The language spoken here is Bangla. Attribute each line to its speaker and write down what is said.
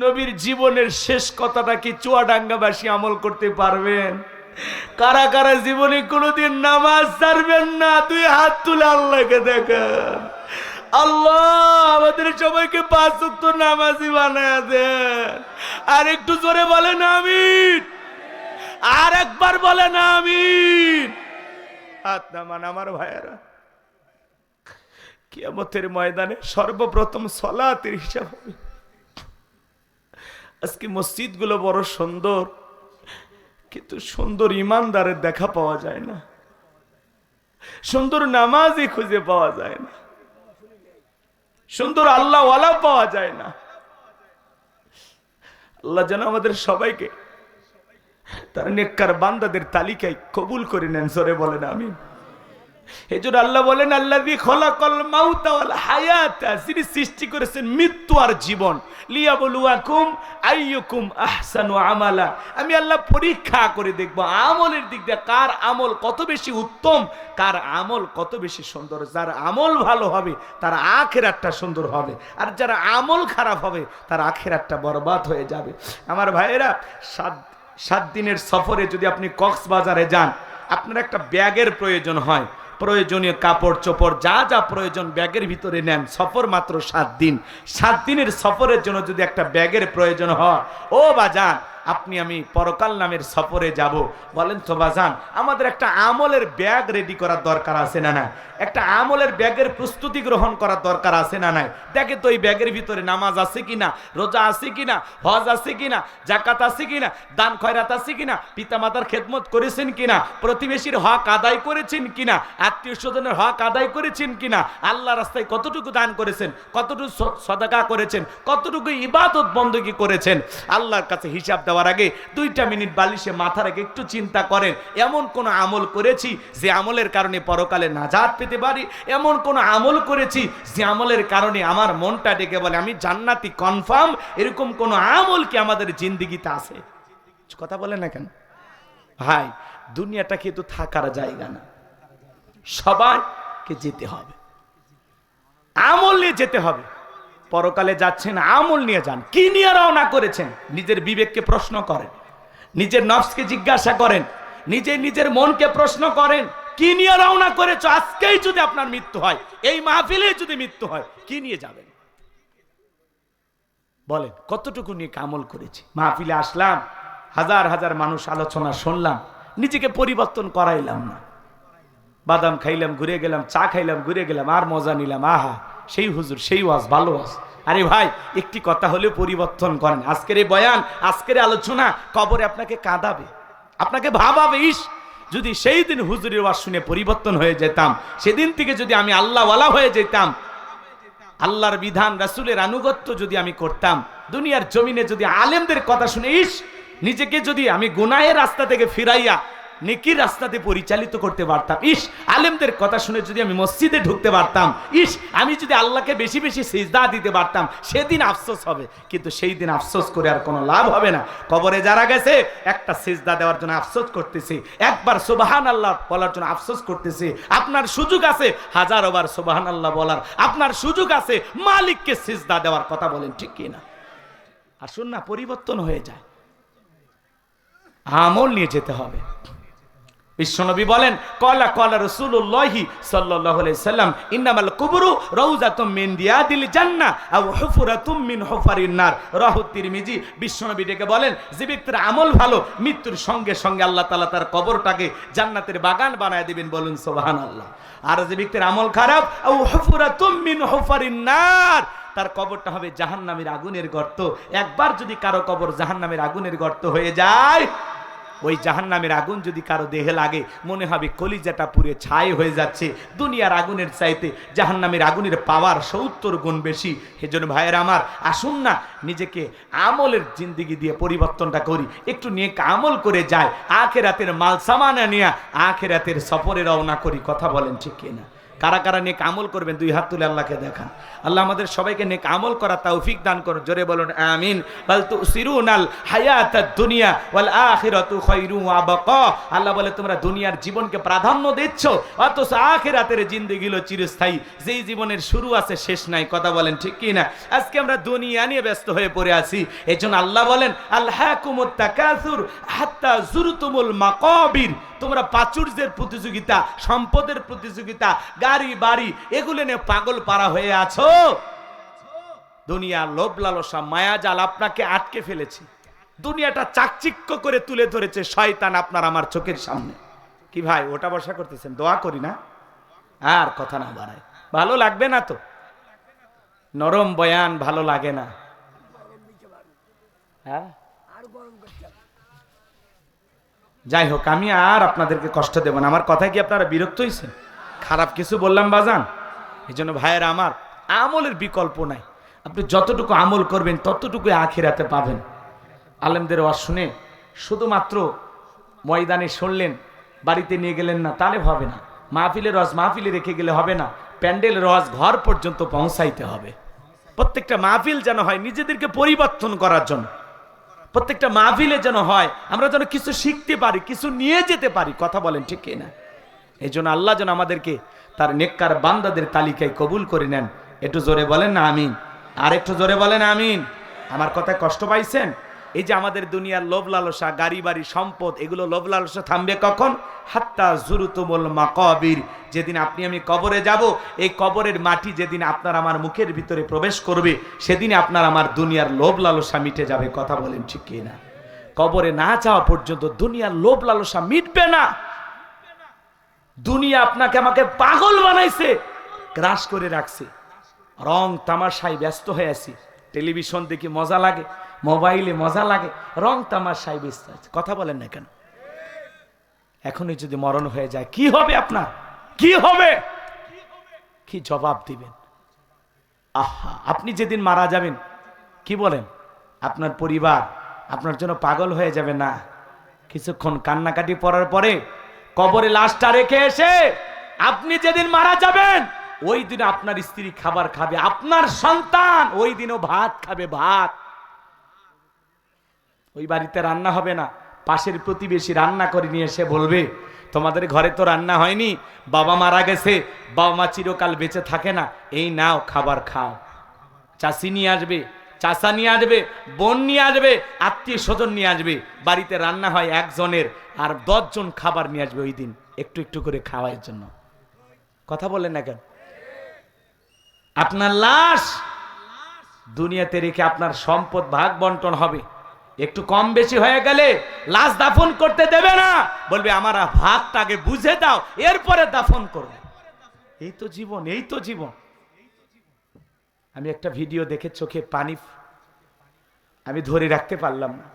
Speaker 1: নবীর জীবনের শেষ কথাটা কি চুয়াডাঙ্গাবাসী আমল করতে পারবেন? কারা কারা জীবনে কোনোদিন নামাজ ছাড়বেন না? তুই হাত তুলে আল্লাহকে দেখান। আল্লাহ আমাদের সবাইকে পাঁচ উক্ত নামাজি বানায় দেন। আর একটু জোরে বলেন আমিন। আর একবার বলেন আমি হাত নামান আমার ভাইয়েরা। কিয়ামতের ময়দানে সর্বপ্রথম সলাতের হিসাব হবে। আজকে মসজিদগুলো বড় সুন্দর, কিন্তু সুন্দর ইমানদারের দেখা পাওয়া যায় না। সুন্দর নামাজই খুঁজে পাওয়া যায় না। সুন্দর আল্লাহওয়ালা পাওয়া যায় না। আল্লাহ যেন আমাদের সবাইকে তার নেককার বান্দাদের তালিকায় কবুল করে নেন সরে বলেন আমি এজন্য আল্লাহ বলেন আল্লাহ খলাকল মাউতা ওয়াল হায়াত। যিনি সৃষ্টি করেছেন মৃত্যু আর জীবন। লিয়াবলুয়াকুম আইয়ুকুম আহসানু আমালা। আমি আল্লাহ পরীক্ষা করে দেখব, আমলের দিক দিয়ে কার আমল কত বেশি উত্তম, কার আমল কত বেশি সুন্দর। যার আমল ভালো হবে, তার আখেরাতটা সুন্দর হবে। আর যার আমল খারাপ হবে, তার আখেরাতটা বরবাদ হয়ে যাবে। আমার ভাইয়েরা, সাত সাত দিনের সফরে যদি আপনি কক্সবাজারে যান, আপনার একটা ব্যাগের প্রয়োজন হয়। প্রয়োজনীয় কাপড় চোপড়, যা যা প্রয়োজন ব্যাগের ভিতরে নেন। সফর মাত্র সাত দিন। সাত দিনের সফরের জন্য যদি একটা ব্যাগের প্রয়োজন হয়, ও বাজান আপনি আমি পরকাল নামের সফরে যাব। বলেন তো বাজান, আমাদের একটা আমলের ব্যাগ রেডি করার দরকার আছে না না একটা আমলের ব্যাগের প্রস্তুতি গ্রহণ করার দরকার আছে না নাই? দেখে তো এই ব্যাগের ভিতরে নামাজ আছে কিনা, রোজা আছে কিনা, হজ আছে কিনা জাকাত আছে কিনা, দান খয়রাত আছে কিনা, পিতামাতার খেদমত করেছেন কিনা, প্রতিবেশীর হক আদায় করেছেন কিনা, আত্মীয় স্বজনের হক আদায় করেছেন কিনা আল্লাহ রাস্তায় কতটুকু দান করেছেন, কতটুকু সদাকা করেছেন, কতটুকু ইবাদত বন্দী করেছেন, আল্লাহর কাছে হিসাব দেওয়ার আগে দুইটা মিনিট বালিশে মাথা রেখে একটু চিন্তা করেন। এমন কোন আমল করেছি যে আমলের কারণে পরকালে নাজাত পেতে পারি? এমন কোন আমল করেছি যে আমলের কারণে আমার মনটা ডেকে বলে, আমি জান্নাতি কনফার্ম এরকম কোন আমল কি আমাদের জিন্দিগিতে আছে? কথা বলে না কেন? ভাই, দুনিয়াটা কিন্তু থাকার জায়গা না। সবাইকে যেতে হবে। আমল নিয়ে যেতে হবে। পরকালে যাচ্ছেন, আমল নিয়ে যান। কি নিয়ে রওনা করেছেন? নিজের বিবেককে প্রশ্ন করেন। নিজের নফসকে জিজ্ঞাসা করেন। নিজে নিজের মনকে প্রশ্ন করেন, কি নিয়ে রওনা করেছ? আজকেই যদি আপনার মৃত্যু হয়, এই মাহফিলে যদি মৃত্যু হয়, কি নিয়ে যাবেন? বলেন, কতটুকু নিয়ে কামল করেছি? মাহফিলে আসলাম, হাজার হাজার মানুষ আলোচনা শুনলাম, নিজেকে পরিবর্তন করাইলাম না। বাদাম খাইলাম, ঘুরে গেলাম, চা খাইলাম, ঘুরে গেলাম, আর মজা নিলাম, আহা। সেই হুজুর, সেই ওয়াজ, ভালো ওয়াজ। আরে ভাই, একটি কথা হলেও পরিবর্তন করেন। আজকের এই বয়ান, আজকের আলোচনা কবরে আপনাকে কাঁদাবে। আপনাকে ভাবাবে, ইস, যদি সেই দিন হুজুরের ওয়াজ শুনে পরিবর্তন হয়ে যেতাম, সেদিন থেকে যদি আমি আল্লাহওয়ালা হয়ে যেতাম, আল্লাহর বিধান, রাসূলের আনুগত্য যদি আমি করতাম, দুনিয়ার জমিনে যদি আলেমদের কথা শুনে, ইস, নিজেকে যদি আমি গুনাহের রাস্তা থেকে ফিরাইয়া নেকির রাস্তাতে পরিচালিত করতে পারতাম। ইস, আলেমদের কথা শুনে যদি আমি মসজিদে ঢুকতে পারতাম, ইস, আমি যদি আল্লাহকে বেশি বেশি সিজদা দিতে পারতাম, সেদিন আফসোস হবে। কিন্তু সেই দিন আফসোস করে আর কোনো লাভ হবে না। কবরে যারা গেছে, একটা সিজদা দেওয়ার জন্য আফসোস করতেছি। একবার সুবাহান আল্লাহ বলার জন্য আফসোস করতেছি। আপনার সুযোগ আছে হাজারোবার সুবাহান আল্লাহ বলার। আপনার সুযোগ আছে, মালিককে সিজদা দেওয়ার কথা বলেন, ঠিক কি না আসুন না, পরিবর্তন হয়ে যায়। আমল নিয়ে যেতে হবে। বিশ্বনবী বলেন, কলা কলা রসুল্লাহি আলাইহি সাল্লাম, ইন্নামাল কুবরু রাউজাতুম মিন দিয়াদিল জান্নাহ আও হুফরাতুম মিন হুফারিন নার। রাহু তিরমিজি বিশ্বনবী ডেকে বলেন যে ব্যক্তির আমল ভালো, মৃত্যুর সঙ্গে সঙ্গে আল্লাহ তাআলা তার কবরটাকে জান্নাতের বাগান বানায় দিবেন বলুন আল্লাহ আর যে ব্যক্তির আমল খারাপ, আও হুফরাতুম মিন হুফারিন নার। তার কবরটা হবে জাহান্নামের আগুনের গর্ত। একবার যদি কারও কবর জাহান্নামের আগুনের গর্ত হয়ে যায় ওই জাহান্নামের আগুন যদি কারও দেহে লাগে, মনে হবে কলিজাটা পুরে ছাই হয়ে যাচ্ছে। দুনিয়ার আগুনের চাইতে জাহান্নামের আগুনের পাওয়ার সত্তর গুণ বেশি। সেজন্য ভাইয়ের আমার, আসুন না, নিজেকে আমলের জিন্দিগি দিয়ে পরিবর্তনটা করি। একটু নিয়ে আমল করে যায় আখেরাতের মাল সামানা নিয়ে আখেরাতের সফরে রওনা করি। কথা বলেন ঠিক কিনা? কারা কারা নেক আমল করবেন, দুই হাত তুলে আল্লাহকে দেখান। আল্লাহ আমাদের সবাইকে নেক আমল করা তৌফিক দান করুন, জোরে বলুন, আমিন। বল বাল তুসিরুনাল হায়াতাদ দুনিয়া ওয়াল আখিরাতু খায়রু ওয়া বাকা আল্লাহ বলে, তোমরা দুনিয়ার জীবনকে প্রাধান্য দিচ্ছ, অথচ আখিরাতের জিন্দেগি হলো চিরস্থায়ী। যেই জীবনের শুরু আছে, শেষ নাই। কথা বলেন, ঠিক কি না? আজকে আমরা দুনিয়া নিয়ে ব্যস্ত হয়ে পড়ে আছি। এজন্য আল্লাহ বলেন আল্লাহ আল্লাহকুমুত তাকাসুর হাত্তা জুরতুমুল মাকাবির। তোমরা প্রাচুর্যের প্রতিযোগিতা, সম্পদের প্রতিযোগিতা, গাড়ি, বাড়ি, এগুলো নিয়ে পাগল পাড়া হয়ে আছো? দুনিয়া লোভ লালসা মায়াজাল আপনাকে আটকে ফেলেছে। দুনিয়াটা চাকচিক্য করে তুলে ধরেছে, শয়তান আপনার আমার চোখের সামনে। কি ভাই, ওটা বসা করতেছেন? দোয়া করি না? আর কথা না বাড়ায়। ভালো লাগবে না তো? নরম বয়ান ভালো লাগে না। হ্যাঁ? যাই হোক, আমি আর আপনাদেরকে কষ্ট দেব না। আমার কথায় কি আপনারা বিরক্ত হয়েছেন খারাপ কিছু বললাম বাজান? এই জন্য ভাইয়েরা, আমার আমলের বিকল্প নাই। আপনি যতটুকু আমল করবেন ততটুকু আখিরাতে পাবেন। আলেমদের ওয়াজ শুনে শুধুমাত্র ময়দানে শুনলেন, বাড়িতে নিয়ে গেলেন না, তাহলে হবে না। মাহফিলের রস মাহফিলে রেখে গেলে হবে না। প্যান্ডেল রস ঘর পর্যন্ত পৌঁছাইতে হবে। প্রত্যেকটা মাহফিল যেন হয় নিজেদেরকে পরিবর্তন করার জন্য। প্রত্যেকটা মাহফিলে যেন হয়, আমরা যেন কিছু শিখতে পারি, কিছু নিয়ে যেতে পারি, কথা বলেন ঠিক না এই জন্য আল্লাহ যেন আমাদেরকে তার নেককার বান্দাদের তালিকায় কবুল করে নেন। একটু জোরে বলেন না আমিন। আর একটু জোরে বলেন আমিন। আমার কথায় কষ্ট পাইছেন? এই যে আমাদের দুনিয়ার লোভ লালসা, গাড়ি, বাড়ি, সম্পদ, এগুলো লোভ লালসা থামবে কখন? হাত্তা জুরুতুমুল মাকাবির। যেদিন আপনি আমি কবরে যাব, এই কবরের মাটি যেদিন আপনার আমার মুখের ভিতরে প্রবেশ করবে সেদিন আপনার আমার দুনিয়ার লোভ লালসা মিটে যাবে। কথা বলেন ঠিক কি না? কবরে না যাওয়া পর্যন্ত দুনিয়ার লোভ লালসা মিটবে না। দুনিয়া আপনাকে আমাকে পাগল বানাইছে, গ্রাস করে রাখছে। রং তামাশায় ব্যস্ত হয়ে আছি। টেলিভিশন দেখি মজা লাগে। মোবাইলে মজা লাগে, রং তামাশায় ব্যস্ত আছে। কথা বলেন না কেন? এখনই যদি মরণ হয়ে যায়, কি হবে আপনার? কি হবে? কি জবাব দিবেন? আহা, আপনি যেদিন মারা যাবেন, কি বলেন? আপনার পরিবার, আপনার জন্য পাগল হয়ে যাবে না। কিছুক্ষণ কান্নাকাটি পড়ার পরে কবরে লাশটা রেখে এসে আপনি যেদিন মারা যাবেন, ওই দিন আপনার স্ত্রী খাবার খাবে, আপনার সন্তান, ওই দিনও ভাত খাবে, ভাত। ওই বাড়িতে রান্না হবে না। পাশের প্রতিবেশী রান্না করে নিয়ে এসে বলবে, তোমাদের ঘরে তো রান্না হয়নি, বাবা মারা গেছে, বাবা মা চিরকাল বেঁচে থাকে না, এই নাও খাবার খাও। চাষি নিয়ে আসবে, চাষা নিয়ে আসবে, বোন নিয়ে আসবে আত্মীয় স্বজন নিয়ে আসবে। বাড়িতে রান্না হয় একজনের, আর দশজন খাবার নিয়ে আসবে ওই দিন, একটু একটু করে খাওয়ার জন্য। কথা বললেন না কেন? আপনার লাশ দুনিয়াতে রেখে আপনার সম্পদ ভাগ বন্টন হবে। একটু কম বেশি হয়ে গেলে লাশ দাফন করতে দেবে না। বলবে, আমার ভাগটাকে বুঝে দাও, এরপরে দাফন করবে। এই তো জীবন, এই তো জীবন। আমি একটা ভিডিও দেখে চোখে পানি, আমি ধরে রাখতে পারলাম না।